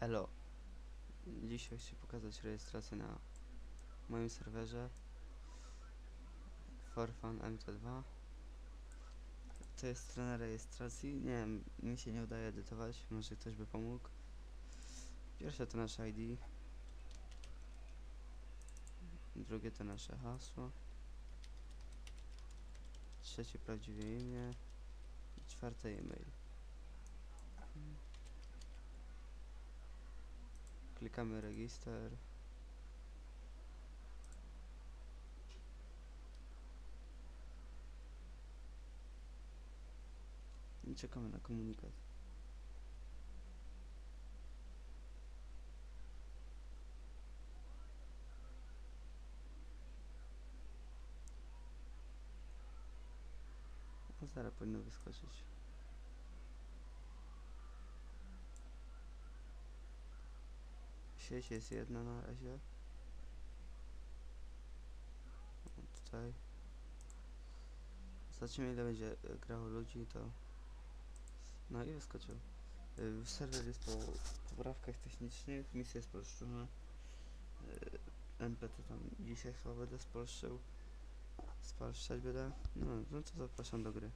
Elo. Dzisiaj chcę pokazać rejestrację na moim serwerze. Forfan mt2 to jest strona rejestracji. Nie wiem, mi się nie udaje edytować. Może ktoś by pomógł. Pierwsze to nasze ID drugie to nasze hasło. Trzecie prawdziwe imię. Czwarte e-mail klikamy register. I czekamy na komunikat no zaraz powinno wyskoczyć sieć jest jedna na razie. Tutaj. Zobaczymy ile będzie e, grało ludzi to no i wyskoczył. Y, serwer jest po poprawkach technicznych misja jest polszczona Y, NPT tam dzisiaj chyba będę spolszczył spolszczać będę. No, no to zapraszam do gry